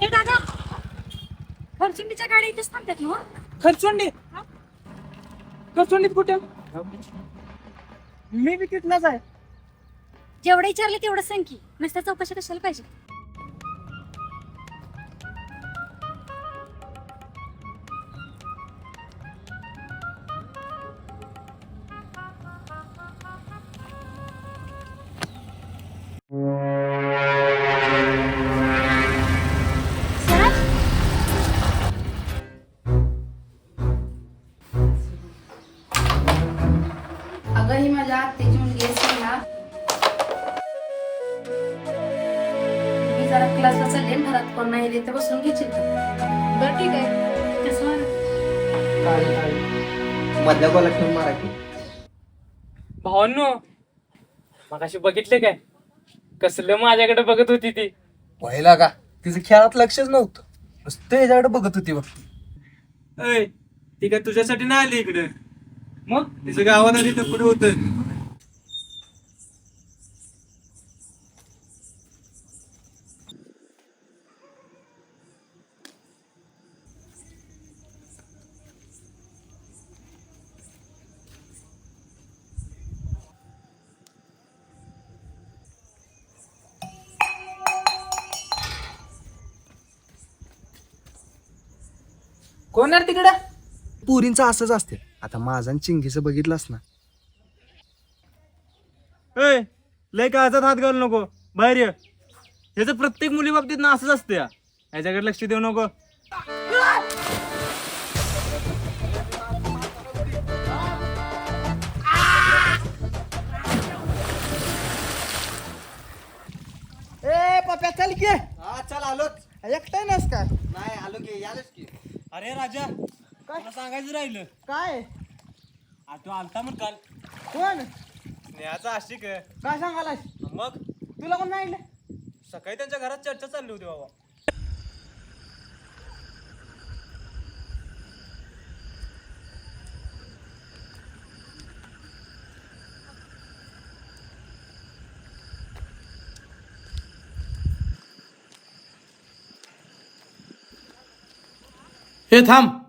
हे दादा फॉर्च्युनरच्या गाड्या इथेच थांबतात ना हो? खरचोंडी? खरचोंडीत कुठे? मी बी तिथलाच आहे. जेवढं विचारलं तेवढं सांग की. नुसत्या चौकशी कशाला पाहिजे? अगं ही माझ्या आत्याची मुलगी स्नेहा मी जरा क्लासला चालले आणि घरात कोण नाही तिथे बसून घेशील का बरं ठीक आहे. कसं वाटलं? मधल्या गोला ठेवून मारा की. भावांनो मगाशी बघितले काय? कसलं माझ्याकडे बघत होती ती. व्हायला का? तिचं खेळात लक्षच नव्हतं. नुसतं याच्याकडे बघत होती बघ. अय ती काय तुझ्यासाठी नाही आली इकडे? मग? तिचं आली तर कुठे होत. कोण आहे तिकडं? पुरींचं असंच असते आता माझा चिंगीचं बघितलंस ना. अय लय काळजात हात घालू नको. बाहेर ये. ह्याचं प्रत्येक मुली बाबतीत ना असंच असतं या. याच्याकडे लक्ष देऊ नको. ए पप्या चल की. हा चल आलोच. एकटाय नस का? नाही आलो की यालच की. अरे राजा काय? सांगायचं राहिलं. काय? आ, तू आलता मग काल. कोण? स्नेहाचा आशिक आहे. काय सांगालास मग? तुला कोण नाही आणलं? सकाळी त्यांच्या घरात चर्चा चालली होती बाबा. हे थांब.